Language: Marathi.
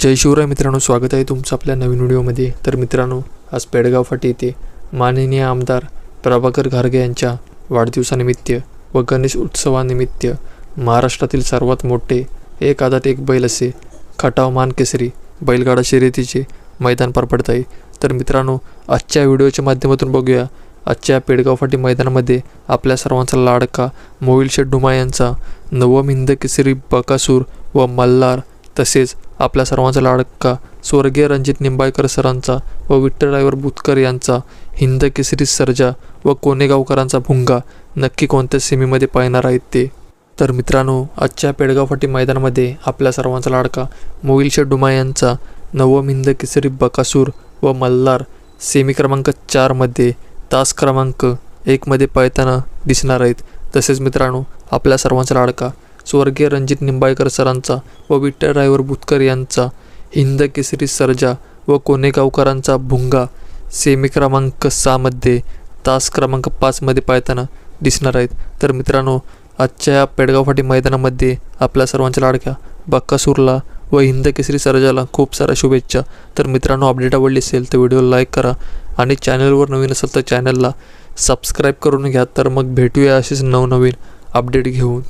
जय शिवराय मित्रांनो स्वागत आहे तुमचं आपल्या नवीन व्हिडिओमध्ये. तर मित्रांनो आज पेडगाव फाटी येथे माननीय आमदार प्रभाकर घारगे यांच्या वाढदिवसानिमित्त व गणेश उत्सवानिमित्त महाराष्ट्रातील सर्वात मोठे एक आदात एक बैल असे खटाव मान केसरी बैलगाडा शर्यतीचे मैदान पार पडत आहे. तर मित्रांनो आजच्या व्हिडिओच्या माध्यमातून बघूया. आजच्या पेडगाव फाटी मैदानामध्ये आपल्या सर्वांचा लाडका मोविल शेठ यांचा नवम हिंद केसरी बकासूर व मल्हार तसेच आपल्या सर्वांचा लाडका स्वर्गीय रणजित निंबाळकर सरांचा व विठ्ठल ड्रायव्हर बुतकर यांचा हिंद केसरी सर्जा व कोनेगावकरांचा भुंगा नक्की कोणत्या सेमीमध्ये पाहणार आहेत ते? तर मित्रांनो आजच्या पेडगाव फाटी मैदानामध्ये आपल्या सर्वांचा लाडका मोविल डुमा यांचा नवम हिंद केसरी बकासूर व मल्हार सेमी क्रमांक चारमध्ये तास क्रमांक एकमध्ये पळताना दिसणार आहेत. तसेच मित्रांनो आपल्या सर्वांचा लाडका स्वर्गीय रणजित निंबाळकर सरांचा व विठ्ठल ड्रायव्हर बुतकर यांचा हिंद केसरी सर्जा व कोनेगावकरांचा भुंगा सेमी क्रमांक सहामध्ये तास क्रमांक पाचमध्ये पाळताना दिसणार आहेत. तर मित्रांनो आजच्या या पेडगाव फाटी मैदानामध्ये आपल्या सर्वांच्या लाडक्या बक्कासूरला व हिंद केसरी सर्जाला खूप साऱ्या शुभेच्छा. तर मित्रांनो अपडेट आवडली असेल तर व्हिडिओ लाईक करा आणि चॅनलवर नवीन असेल तर चॅनलला सबस्क्राईब करून घ्या. तर मग भेटूया असेच नवनवीन अपडेट घेऊन.